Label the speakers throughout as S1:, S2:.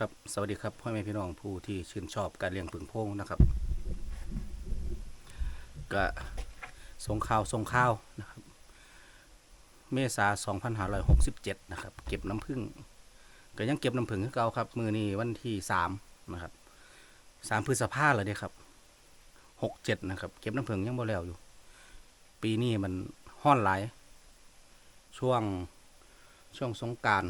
S1: ครับสวัสดีครับพ่อแม่พี่น้องผู้ที่ชื่นชอบการเลี้ยงผึ่งโพงนะครับก็สงข่าวสงข่าวนะครับ เมษา2567 นะครับ เก็บน้ำผึ้งก็ยังเก็บน้ำผึ้งเก่าครับ มือนี้วันที่ 3 นะครับ 3 พฤษภาเลยเด้ครับ 67 นะครับ เก็บน้ำผึ้งยังบ่แล้วอยู่ ปีนี้มันห้อนหลาย ช่วงช่วงสงการ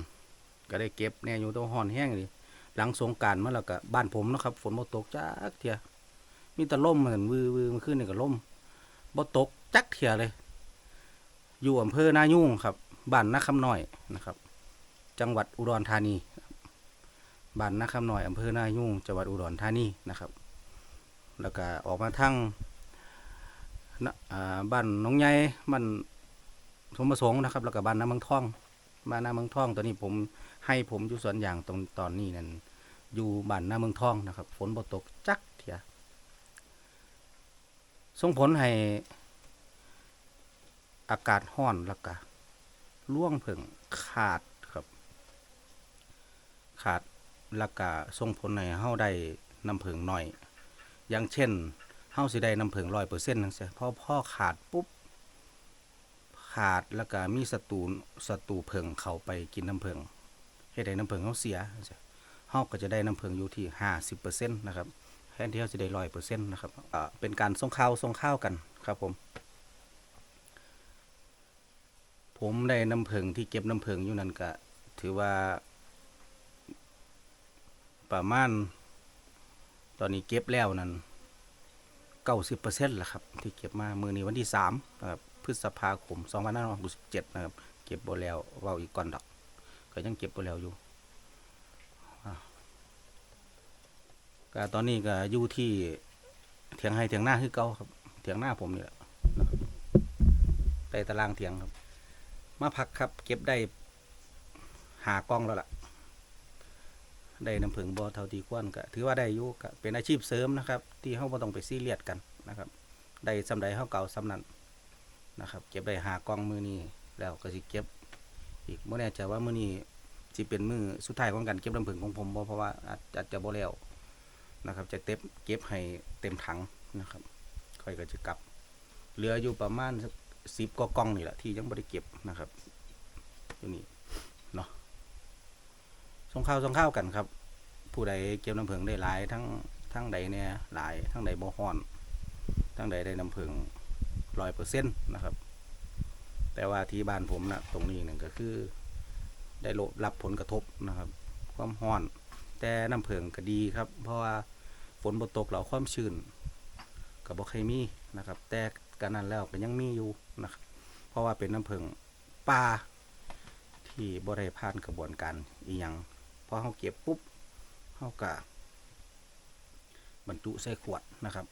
S1: ก็ได้เก็บแน่อยู่แตัวห้อนแห้งเลย หลังสงการมาแล้วก็บ้านผมนะครับ ฝนบ่ตกจักเทียมีแต่ล่มเหมือนวือวือมื่อคืนนี่ก็ล่มบ่ตกจักเทียเลย อยู่อำเภอนายุ่งครับบ้านนาคำน้อยนะครับ จังหวัดอุดรธานีบ้านนาคำน้อยอำเภอนายุ่งจังหวัดอุดรธานีนะครับ แล้วก็ออกมาทางบ้านหน้องใหญ่บ้านสมประสงค์นะครับ แล้วก็บ้านน้ำมืองท่อง บ้านนาเมืองทองตอนนี้ผมให้ผมอยู่สวนยางตรงตอนนี้นั่นอยู่บ้านนาเมืองทองนะครับ ฝนบ่ตกจักเถียส่งผลให้อากาศห้อนแล้วก็ร่วงเพิ่งขาดครับ ขาดแล้วก็ส่งผลให้เฮาได้น้ำเพิงหน่อย อย่างเช่นเฮาสิได้น้ำเพิงร้อยเปอร์เซ็นต์นั่นสิพอพ่อขาดปุ๊บ ขาดแล้วก็มีศัตรูศัตรูเพิงเข้าไปกินน้ำเพิงเฮ็ดให้น้ำเพิงเฮาเสียเฮาก็จะได้น้ำเพิงอยู่ที่ 50%นะครับแทนที่เฮาจะได้100%นะครับอ่าเป็นการส่งข่าวส่งข้าวกันครับผม ผมได้น้ำเพิงที่เก็บน้ำเพิงอยู่นั่นก็ถือว่า ประมาณ ตอนนี้เก็บแล้วนั่นเก้าสิบเปอร์เซ็นต์ละครับ ที่เก็บมามือนี้วันที่สามครับ พฤษภาคมสองพันห้าร้อยหกสิบเจ็ดนะครับ เก็บบ่แล้วเว่าอีกก่อนดอก ก็ยังเก็บบ่แล้วอยู่ก็ตอนนี้ก็อยู่ที่เถียงให้เถียงหน้าคือเก่าครับ เถียงหน้าผมนี่แหละใต้ตารางเถียงครับ มาพักครับ เก็บได้หากล้องแล้วล่ะ ได้น้ำผึ้งบอเท่าที่ควรก็ถือว่าได้อยู่ก็เป็นอาชีพเสริมนะครับ ที่เฮาบ่ต้องไปซีเรียสกันนะครับ ได้สำใดเฮาเก่าสำนั้น นะครับ เก็บได้หากล้องมือนี้แล้วก็สิเก็บอีกบ่แน่ใจว่ามือนี้สิเป็นมือสุดท้ายของการเก็บน้ำผึ้งของผมเพราะว่าอาจจจะบ่แล้วนะครับ จะเต็มเก็บให้เต็มถังนะครับ ค่อยก็จะกลับเหลืออยู่ประมาณสัก10กว่ากล่องนี่แหละที่ยังบ่ได้เก็บนะครับอยู่นี่เนาะส่งข้าวส่งข้าวกันครับ ผู้ใดเก็บน้ำผึ้งได้หลายทั้งทั้งใดเนี่ยหลายทั้งใดบ่ฮ้อน ทั้งใดได้น้ำผึ้ง 100%นต์นะครับ แต่ว่าที่บ้านผมนะตรงนี้นั่นก็คือ ได้รับผลกระทบนะครับ ความร้อน แต่น้ำเพิงก็ดีครับ เพราะว่าฝนบตกแล้วความชื้นก็บ่เคยมีนะครับ แต่กันนั้นแล้วก็ยังมีอยู่นะครับ เพราะว่าเป็นน้ำเพิงป่าที่บ่ได้ผ่านกระบวนการอีหยังพอเฮาเก็บปุ๊บเฮาก็บรรจุใส่ขวดนะครับ